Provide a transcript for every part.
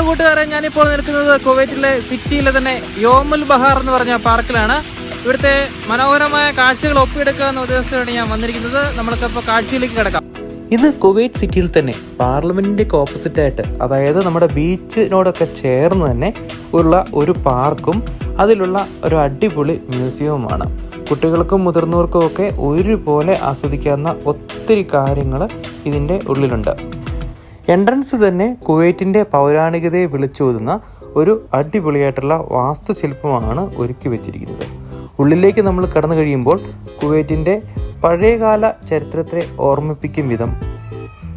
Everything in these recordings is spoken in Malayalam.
ഹലോ കൂട്ടുകാരെ ഞാനിപ്പോൾ നിൽക്കുന്നത് കുവൈറ്റിലെ സിറ്റിയിലെ തന്നെ യോമുൽ ബഹാർ എന്ന് പറഞ്ഞ പാർക്കിലാണ്. ഇവിടുത്തെ മനോഹരമായ കാഴ്ചകൾ ഒപ്പിയെടുക്കുക എന്ന ഉദ്ദേശത്തോടെ ഞാൻ വന്നിരിക്കുന്നത്. നമ്മൾക്കിപ്പോൾ കാഴ്ചയിലേക്ക് കിടക്കാം. ഇത് കുവൈറ്റ് സിറ്റിയിൽ തന്നെ പാർലമെന്റിന്റെ ഓപ്പോസിറ്റ് ആയിട്ട് അതായത് നമ്മുടെ ബീച്ചിനോടൊക്കെ ചേർന്ന് തന്നെ ഉള്ള ഒരു പാർക്കും അതിലുള്ള ഒരു അടിപൊളി മ്യൂസിയവുമാണ്. കുട്ടികൾക്കും മുതിർന്നവർക്കും ഒക്കെ ഒരുപോലെ ആസ്വദിക്കാവുന്ന ഒത്തിരി കാര്യങ്ങൾ ഇതിന്റെ ഉള്ളിലുണ്ട്. എൻട്രൻസ് തന്നെ കുവൈറ്റിന്റെ പൗരാണികതയെ വിളിച്ചോതുന്ന ഒരു അടിപൊളിയായിട്ടുള്ള വാസ്തുശില്പമാണ് ഒരുക്കി വെച്ചിരിക്കുന്നത്. ഉള്ളിലേക്ക് നമ്മൾ കടന്നു കഴിയുമ്പോൾ കുവൈറ്റിന്റെ പഴയകാല ചരിത്രത്തെ ഓർമ്മിപ്പിക്കും വിധം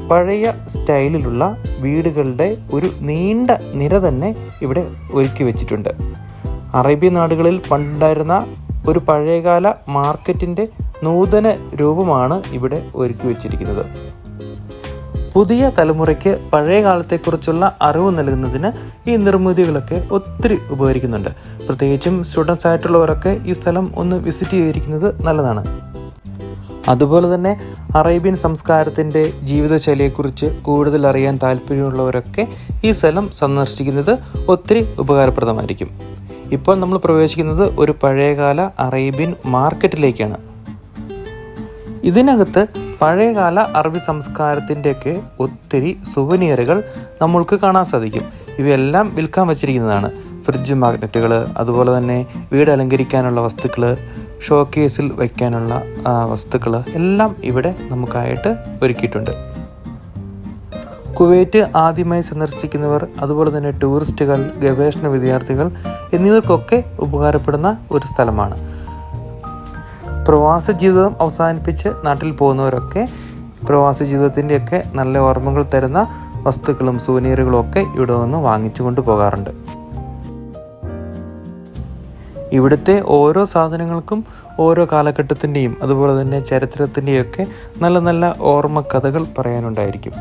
പഴയ സ്റ്റൈലിലുള്ള വീടുകളുടെ ഒരു നീണ്ട നിര തന്നെ ഇവിടെ ഒരുക്കി വെച്ചിട്ടുണ്ട്. അറേബ്യൻ നാടുകളിൽ പണ്ടുണ്ടായിരുന്ന ഒരു പഴയകാല മാർക്കറ്റിന്റെ നൂതന രൂപമാണ് ഇവിടെ ഒരുക്കി വെച്ചിരിക്കുന്നത്. പുതിയ തലമുറയ്ക്ക് പഴയ കാലത്തെക്കുറിച്ചുള്ള അറിവ് നൽകുന്നതിന് ഈ നിർമ്മിതികളൊക്കെ ഒത്തിരി ഉപകരിക്കുന്നുണ്ട്. പ്രത്യേകിച്ചും സ്റ്റുഡൻസ് ആയിട്ടുള്ളവരൊക്കെ ഈ സ്ഥലം ഒന്ന് വിസിറ്റ് ചെയ്തിരിക്കുന്നത് നല്ലതാണ്. അതുപോലെ തന്നെ അറേബ്യൻ സംസ്കാരത്തിന്റെ ജീവിതശൈലിയെക്കുറിച്ച് കൂടുതൽ അറിയാൻ താല്പര്യമുള്ളവരൊക്കെ ഈ സ്ഥലം സന്ദർശിക്കുന്നത് ഒത്തിരി ഉപകാരപ്രദമായിരിക്കും. ഇപ്പോൾ നമ്മൾ പ്രവേശിക്കുന്നത് ഒരു പഴയകാല അറേബ്യൻ മാർക്കറ്റിലേക്കാണ്. ഇതിനകത്ത് പഴയകാല അറബി സംസ്കാരത്തിന്റെയൊക്കെ ഒത്തിരി സുവനിയറുകൾ നമ്മൾക്ക് കാണാൻ സാധിക്കും. ഇവയെല്ലാം വിൽക്കാൻ വച്ചിരിക്കുന്നതാണ്. ഫ്രിഡ്ജ് മാഗ്നറ്റുകൾ അതുപോലെ തന്നെ വീട് അലങ്കരിക്കാനുള്ള വസ്തുക്കൾ ഷോ കേസിൽ വയ്ക്കാനുള്ള വസ്തുക്കൾ എല്ലാം ഇവിടെ നമുക്കായിട്ട് ഒരുക്കിയിട്ടുണ്ട്. കുവൈറ്റ് ആദ്യമായി സന്ദർശിക്കുന്നവർ അതുപോലെ തന്നെ ടൂറിസ്റ്റുകൾ ഗവേഷണ വിദ്യാർത്ഥികൾ എന്നിവർക്കൊക്കെ ഉപകാരപ്പെടുന്ന ഒരു സ്ഥലമാണ്. പ്രവാസ ജീവിതം അവസാനിപ്പിച്ച് നാട്ടിൽ പോകുന്നവരൊക്കെ പ്രവാസ ജീവിതത്തിന്റെയൊക്കെ നല്ല ഓർമ്മകൾ തരുന്ന വസ്തുക്കളും സുവനീറുകളും ഒക്കെ ഇവിടെ നിന്ന് വാങ്ങിച്ചു കൊണ്ട് പോകാറുണ്ട്. ഇവിടുത്തെ ഓരോ സാധനങ്ങൾക്കും ഓരോ കാലഘട്ടത്തിന്റെയും അതുപോലെ തന്നെ ചരിത്രത്തിന്റെയും ഒക്കെ നല്ല നല്ല ഓർമ്മ കഥകൾ പറയാനുണ്ടായിരിക്കും.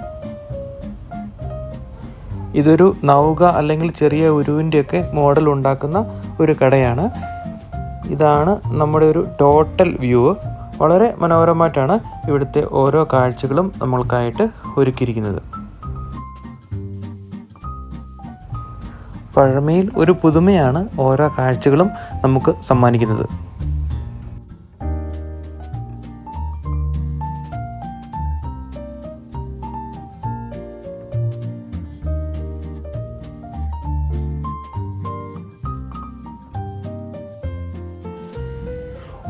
ഇതൊരു നൗക അല്ലെങ്കിൽ ചെറിയ ഉരുവിന്റെയൊക്കെ മോഡൽ ഉണ്ടാക്കുന്ന ഒരു കടയാണ് ഇതാണ് നമ്മുടെ ഒരു ടോട്ടൽ വ്യൂ വളരെ മനോഹരമായിട്ടാണ് ഇവിടുത്തെ ഓരോ കാഴ്ചകളും നമ്മൾക്കായിട്ട് ഒരുക്കിയിരിക്കുന്നത്. പഴമയിൽ ഒരു പുതുമയാണ് ഓരോ കാഴ്ചകളും നമുക്ക് സമ്മാനിക്കുന്നത്.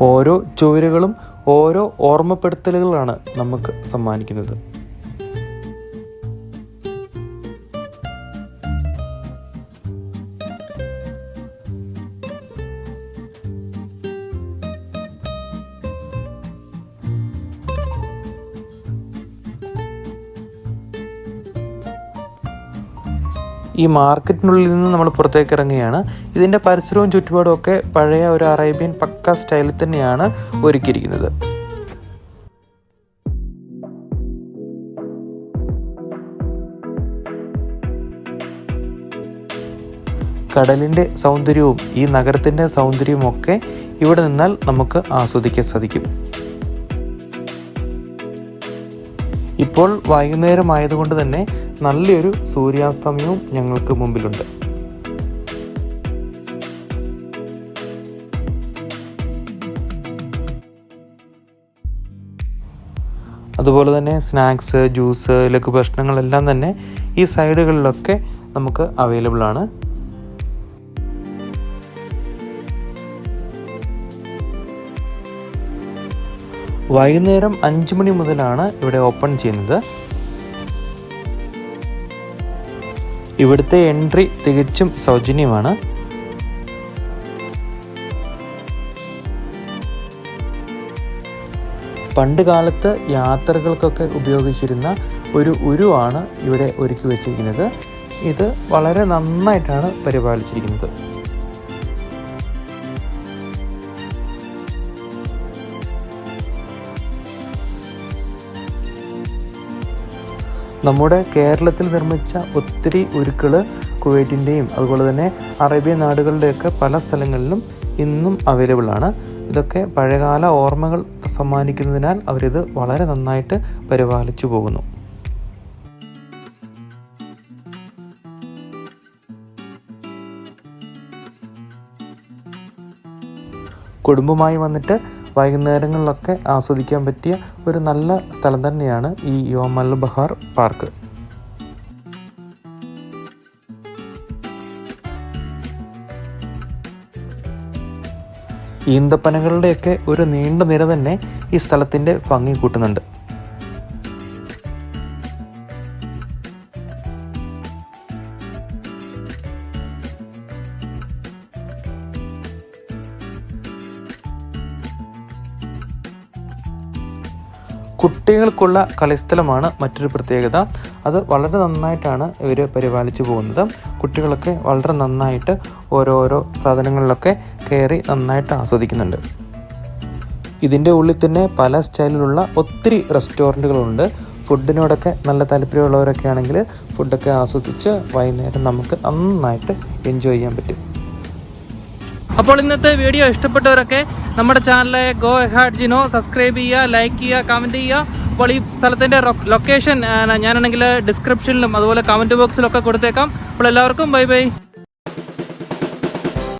ഓരോ ചുവരുകളും ഓരോ ഓർമ്മപ്പെടുത്തലുകളാണ് നമുക്ക് സമ്മാനിക്കുന്നത്. ഈ മാർക്കറ്റിനുള്ളിൽ നിന്ന് നമ്മൾ പുറത്തേക്ക് ഇറങ്ങുകയാണ്. ഇതിന്റെ പരിസരവും ചുറ്റുപാടും ഒക്കെ പഴയ ഒരു അറേബ്യൻ പക്ക സ്റ്റൈലിൽ തന്നെയാണ് ഒരുക്കിയിരിക്കുന്നത്. കടലിന്റെ സൗന്ദര്യവും ഈ നഗരത്തിന്റെ സൗന്ദര്യവും ഒക്കെ ഇവിടെ നിന്നാൽ നമുക്ക് ആസ്വദിക്കാൻ സാധിക്കും. ഇപ്പോൾ വൈകുന്നേരം ആയതുകൊണ്ട് തന്നെ നല്ലൊരു സൂര്യാസ്തമയവും ഞങ്ങൾക്ക് മുമ്പിലുണ്ട്. അതുപോലെ തന്നെ സ്നാക്സ് ജ്യൂസ് ലഘുഭക്ഷണങ്ങളെല്ലാം തന്നെ ഈ സൈഡുകളിലൊക്കെ നമുക്ക് അവൈലബിൾ ആണ്. വൈകുന്നേരം അഞ്ച് മണി മുതലാണ് ഇവിടെ ഓപ്പൺ ചെയ്യുന്നത്. ഇവിടുത്തെ എൻട്രി തികച്ചും സൗജന്യമാണ്. പണ്ട് കാലത്ത് യാത്രകൾക്കൊക്കെ ഉപയോഗിച്ചിരുന്ന ഒരു ഉരുവാണ് ഇവിടെ ഒരുക്കി വെച്ചിരിക്കുന്നത്. ഇത് വളരെ നന്നായിട്ടാണ് പരിപാലിച്ചിരിക്കുന്നത്. നമ്മുടെ കേരളത്തിൽ നിർമ്മിച്ച ഒത്തിരി ഉരുക്കൾ കുവൈറ്റിന്റെയും അതുപോലെ തന്നെ അറേബ്യൻ നാടുകളുടെയൊക്കെ പല സ്ഥലങ്ങളിലും ഇന്നും അവൈലബിൾ ആണ്. ഇതൊക്കെ പഴയകാല ഓർമ്മകൾ സമ്മാനിക്കുന്നതിനാൽ അവരിത് വളരെ നന്നായിട്ട് പരിപാലിച്ചു പോകുന്നു. കുടുംബമായി വന്നിട്ട് വൈകുന്നേരങ്ങളിലൊക്കെ ആസ്വദിക്കാൻ പറ്റിയ ഒരു നല്ല സ്ഥലം തന്നെയാണ് ഈ യോമൽ ബഹാർ പാർക്ക്. ഈന്തപ്പനകളുടെയൊക്കെ ഒരു നീണ്ട നിര തന്നെ ഈ സ്ഥലത്തിന്റെ ഭംഗി കൂട്ടുന്നുണ്ട്. കുട്ടികൾക്കുള്ള കളിസ്ഥലമാണ് മറ്റൊരു പ്രത്യേകത. അത് വളരെ നന്നായിട്ടാണ് ഇവർ പരിപാലിച്ചു പോകുന്നത്. കുട്ടികളൊക്കെ വളരെ നന്നായിട്ട് ഓരോരോ സാധനങ്ങളിലൊക്കെ കയറി നന്നായിട്ട് ആസ്വദിക്കുന്നുണ്ട്. ഇതിന്റെ ഉള്ളിൽ തന്നെ പല സ്റ്റൈലിലുള്ള ഒത്തിരി റെസ്റ്റോറന്റുകളുണ്ട് ഫുഡിനോടൊക്കെ നല്ല താല്പര്യമുള്ളവരൊക്കെ ആണെങ്കിൽ ഫുഡൊക്കെ ആസ്വദിച്ച് വൈകുന്നേരം നമുക്ക് നന്നായിട്ട് എൻജോയ് ചെയ്യാൻ പറ്റും. അപ്പോൾ ഇന്നത്തെ വീഡിയോ ഇഷ്ടപ്പെട്ടവരൊക്കെ നമ്മുടെ ചാനലെ ഗോ ഹാഡ്ജിനോ സബ്സ്ക്രൈബ് ചെയ്യുക ലൈക്ക് ചെയ്യുക കമന്റ് ചെയ്യുക. അപ്പോൾ ഈ സ്ഥലത്തിന്റെ ലൊക്കേഷൻ ഞാനാണെങ്കിൽ ഡിസ്ക്രിപ്ഷനിലും അതുപോലെ കമന്റ് ബോക്സിലൊക്കെ കൊടുത്തേക്കാം. അപ്പോൾ എല്ലാവർക്കും ബൈ ബൈ.